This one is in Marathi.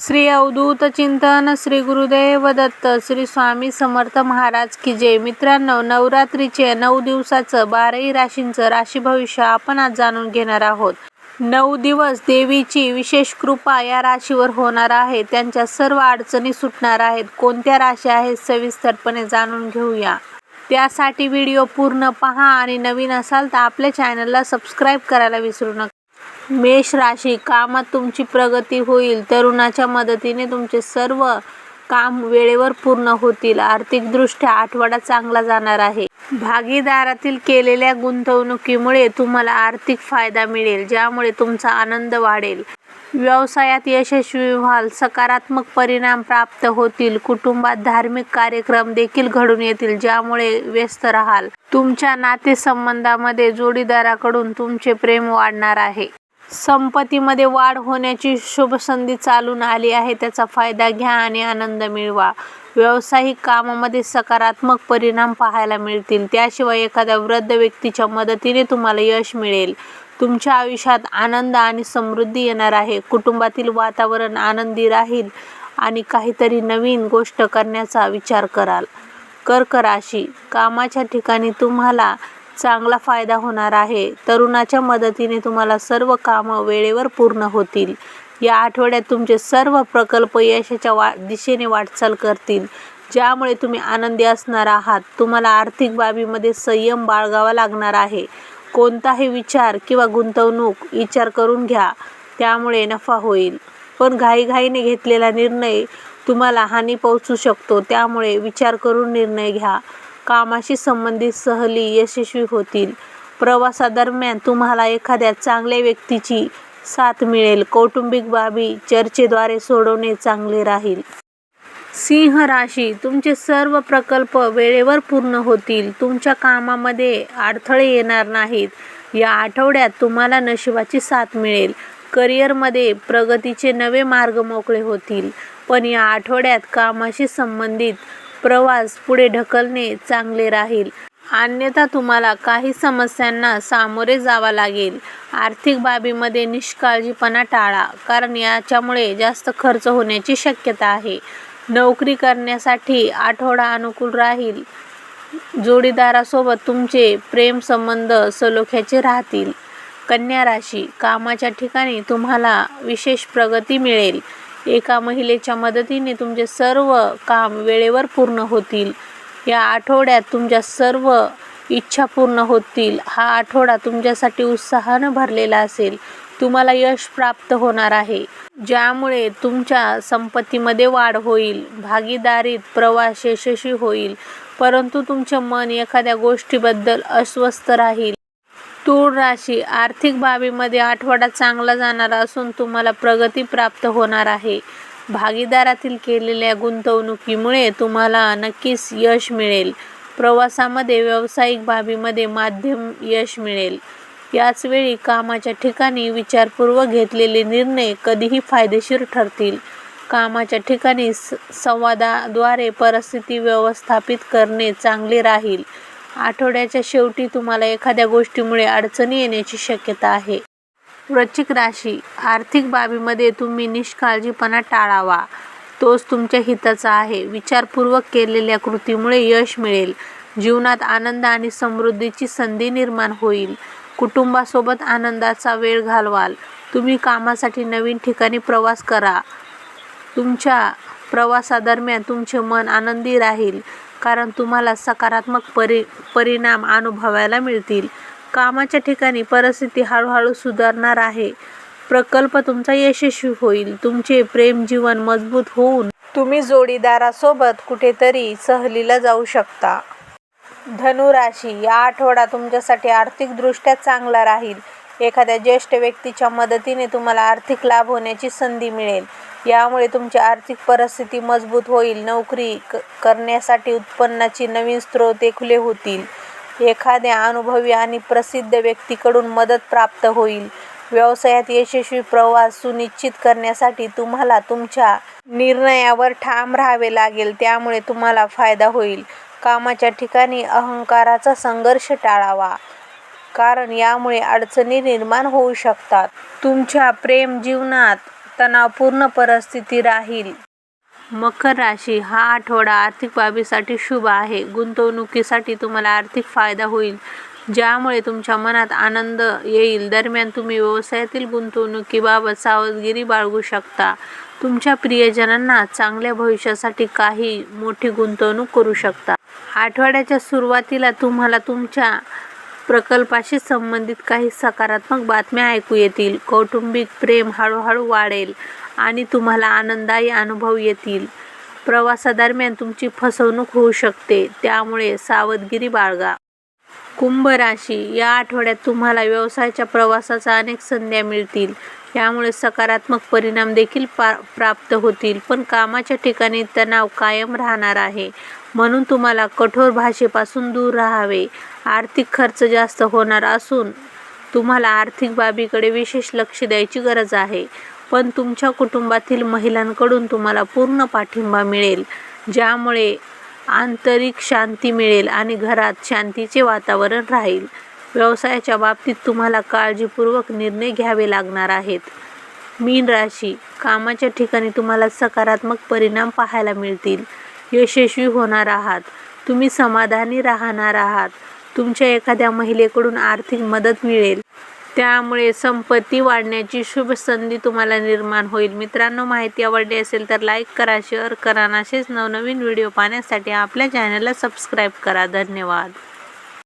श्री अवधूत चिंतन श्री गुरुदेव दत्त श्री स्वामी समर्थ महाराज की जय. मित्रांनो नवरात्रीचे नऊ दिवसाचं बाराही राशींचं राशी भविष्य आपण आज जाणून घेणार आहोत. नऊ दिवस देवीची विशेष कृपा या राशीवर होणार आहे. त्यांच्या सर्व अडचणी सुटणार आहेत. कोणत्या राशी आहेत सविस्तरपणे जाणून घेऊया. त्यासाठी व्हिडिओ पूर्ण पहा आणि नवीन असाल तर आपल्या चॅनलला सबस्क्राईब करायला विसरू नका. मेष राशी कामात तुमची प्रगती होईल. तरुणाच्या मदतीने तुमचे सर्व काम वेळेवर पूर्ण होतील. आर्थिकदृष्ट्या आठवडा चांगला जाणार आहे. भागीदारातील केलेल्या गुंतवणुकीमुळे तुम्हाला आर्थिक फायदा मिळेल ज्यामुळे तुमचा आनंद वाढेल. व्यवसायात यशस्वी व्हाल. सकारात्मक परिणाम प्राप्त होतील. कुटुंबात धार्मिक कार्यक्रम देखील घडून येतील ज्यामुळे व्यस्त राहाल. तुमच्या नातेसंबंधामध्ये जोडीदाराकडून तुमचे प्रेम वाढणार आहे. संपत्तीमध्ये वाढ होण्याची शुभ संधी चालून आली आहे. त्याचा फायदा घ्या आणि आनंद मिळवा. व्यावसायिक कामामध्ये सकारात्मक परिणाम पाहायला मिळतील. त्याशिवाय एखाद्या वृद्ध व्यक्तीच्या मदतीने तुम्हाला यश मिळेल. तुमच्या आयुष्यात आनंद आणि समृद्धी येणार आहे. कुटुंबातील वातावरण आनंदी राहील आणि काहीतरी नवीन गोष्ट करण्याचा विचार कराल. कर्क राशी कामाच्या ठिकाणी तुम्हाला चांगला फायदा होणार आहे. तरुणाच्या मदतीने तुम्हाला सर्व कामं वेळेवर पूर्ण होतील. या आठवड्यात तुमचे सर्व प्रकल्प यशाच्या वा दिशेने वाटचाल करतील. ज्यामुळे तुम्ही आनंदी असणार आहात. तुम्हाला आर्थिक बाबीमध्ये संयम बाळगावा लागणार आहे. कोणताही विचार किंवा गुंतवणूक विचार करून घ्या. त्यामुळे नफा होईल. पण घाईघाईने घेतलेला निर्णय तुम्हाला हानी पोहोचू शकतो. त्यामुळे विचार करून निर्णय घ्या. कामाशी संबंधित सहली यशस्वी होतील. प्रवासादरम्यान तुम्हाला एखाद्या चांगल्या व्यक्तीची साथ मिळेल. कौटुंबिक बाबी चर्चेद्वारे सोडवणे चांगले राहील. सिंह राशी तुमचे सर्व प्रकल्प वेळेवर पूर्ण होतील. तुमच्या कामामध्ये अडथळे येणार नाहीत. या आठवड्यात तुम्हाला नशिबाची साथ मिळेल. करिअरमध्ये प्रगतीचे नवे मार्ग मोकळे होतील. पण या आठवड्यात कामाशी संबंधित प्रवास पुढे ढकलणे चांगले राहील. अन्यथा तुम्हाला काही समस्यांना सामोरे जावा लागेल. आर्थिक बाबीमध्ये निष्काळजीपणा टाळा कारण याच्यामुळे जास्त खर्च होण्याची शक्यता आहे. नोकरी करण्यासाठी आठवडा अनुकूल राहील. जोडीदारासोबत तुमचे प्रेमसंबंध सलोख्याचे राहतील. कन्या राशी कामाच्या ठिकाणी तुम्हाला विशेष प्रगती मिळेल. एका महिलेच्या मदतीने तुमचे सर्व काम वेळेवर पूर्ण होतील. या आठवड्यात तुमच्या सर्व इच्छा पूर्ण होतील. हा आठवडा तुमच्यासाठी उत्साहानं भरलेला असेल. तुम्हाला यश प्राप्त होणार आहे. ज्यामुळे तुमच्या संपत्तीमध्ये वाढ होईल भागीदारीत प्रवास यशस्वी होईल परंतु तुमचे मन एखाद्या गोष्टीबद्दल अस्वस्थ राहील. तूळ राशी आर्थिक बाबीमध्ये आठवडा चांगला जाणार असून तुम्हाला प्रगती प्राप्त होणार आहे. भागीदारातील केलेल्या गुंतवणुकीमुळे तुम्हाला नक्कीच यश मिळेल. प्रवासामध्ये व्यावसायिक बाबीमध्ये माध्यम यश मिळेल. याचवेळी कामाच्या ठिकाणी विचारपूर्वक घेतलेले निर्णय कधीही फायदेशीर ठरतील. कामाच्या ठिकाणी स संवादाद्वारे परिस्थिती व्यवस्थापित करणे चांगले राहील. आठवड्याच्या शेवटी तुम्हाला एखाद्या गोष्टीमुळे अडचणी येण्याची शक्यता आहे. वृश्चिक राशी आर्थिक बाबीमध्ये तुम्ही निष्काळजीपणा टाळावा. तोच तुमच्या हिताचा आहे. विचारपूर्वक केलेल्या कृतीमुळे यश मिळेल. जीवनात आनंद आणि समृद्धीची संधी निर्माण होईल. कुटुंबासोबत आनंदाचा वेळ घालवाल. तुम्ही कामासाठी नवीन ठिकाणी प्रवास करा. तुमच्या प्रवासादरम्यान तुमचे मन आनंदी राहील कारण तुम्हाला सकारात्मक परि परिणाम अनुभवायला मिळतील. कामाच्या ठिकाणी परिस्थिती हळूहळू सुधारणार आहे. प्रकल्प तुमचा यशस्वी होईल. तुमचे प्रेम जीवन मजबूत होऊन तुम्ही जोडीदारासोबत कुठेतरी सहलीला जाऊ शकता. धनुराशी. या आठवडा तुमच्यासाठी आर्थिकदृष्ट्या चांगला राहील. एखाद्या ज्येष्ठ व्यक्तीच्या मदतीने तुम्हाला आर्थिक लाभ होण्याची संधी मिळेल. यामुळे तुमची आर्थिक परिस्थिती मजबूत होईल. नोकरी क करण्यासाठी उत्पन्नाची नवीन स्रोत खुले होतील. एखाद्या अनुभवी आणि प्रसिद्ध व्यक्तीकडून मदत प्राप्त होईल. व्यवसायात यशस्वी प्रवास सुनिश्चित करण्यासाठी तुम्हाला तुमच्या निर्णयावर ठाम राहावे लागेल. त्यामुळे तुम्हाला फायदा होईल. कामाच्या ठिकाणी अहंकाराचा संघर्ष टाळावा. कारण यामुळे अडचणी निर्माण होऊ शकतात. तुमच्या प्रेम जीवनात तणावपूर्ण परिस्थिती राहील. मकर राशी हा आठवडा आर्थिक बाबीसाठी शुभ आहे. गुंतवणुकीसाठी तुम्हाला आर्थिक फायदा होईल ज्यामुळे तुमच्या मनात आनंद येईल. दरम्यान तुम्ही व्यवसायातील गुंतवणुकीबाबत सावधगिरी बाळगू शकता. तुमच्या प्रियजनांना चांगल्या भविष्यासाठी काही मोठी गुंतवणूक करू शकता. आठवड्याच्या सुरुवातीला तुम्हाला तुमच्या प्रकल्पाशी संबंधित काही सकारात्मक बातम्या ऐकू येतील. कौटुंबिक प्रेम हळूहळू वाढेल आणि तुम्हाला आनंददायी अनुभव येतील. प्रवासादरम्यान तुमची फसवणूक होऊ शकते. त्यामुळे सावधगिरी बाळगा. कुंभ राशी या आठवड्यात तुम्हाला व्यवसायाच्या प्रवासाचा अनेक संध्या मिळतील. यामुळे सकारात्मक परिणाम देखील पा प्राप्त होतील. पण कामाच्या ठिकाणी तणाव कायम राहणार आहे. म्हणून तुम्हाला कठोर भाषेपासून दूर राहावे. आर्थिक खर्च जास्त होणार असून तुम्हाला आर्थिक बाबीकडे विशेष लक्ष द्यायची गरज आहे. पण तुमच्या कुटुंबातील महिलांकडून तुम्हाला पूर्ण पाठिंबा मिळेल ज्यामुळे आंतरिक शांती मिळेल आणि घरात शांतीचे वातावरण राहील. व्यवसायाच्या बाबतीत तुम्हाला काळजीपूर्वक निर्णय घ्यावे लागणार आहेत. मीन राशी कामाच्या ठिकाणी तुम्हाला सकारात्मक परिणाम पाहायला मिळतील. यशस्वी होणार आहात. तुम्ही समाधानी राहणार आहात. तुमच्या एखाद्या महिलेकडून आर्थिक मदत मिळेल. त्यामुळे संपत्ती वाढण्याची शुभ संधी तुम्हाला निर्माण होईल. मित्रांनो माहिती आवडली असेल तर लाईक करा शेअर करा आणि असेच नवनवीन व्हिडिओ पाहण्यासाठी आपल्या चॅनलला सबस्क्राईब करा. धन्यवाद.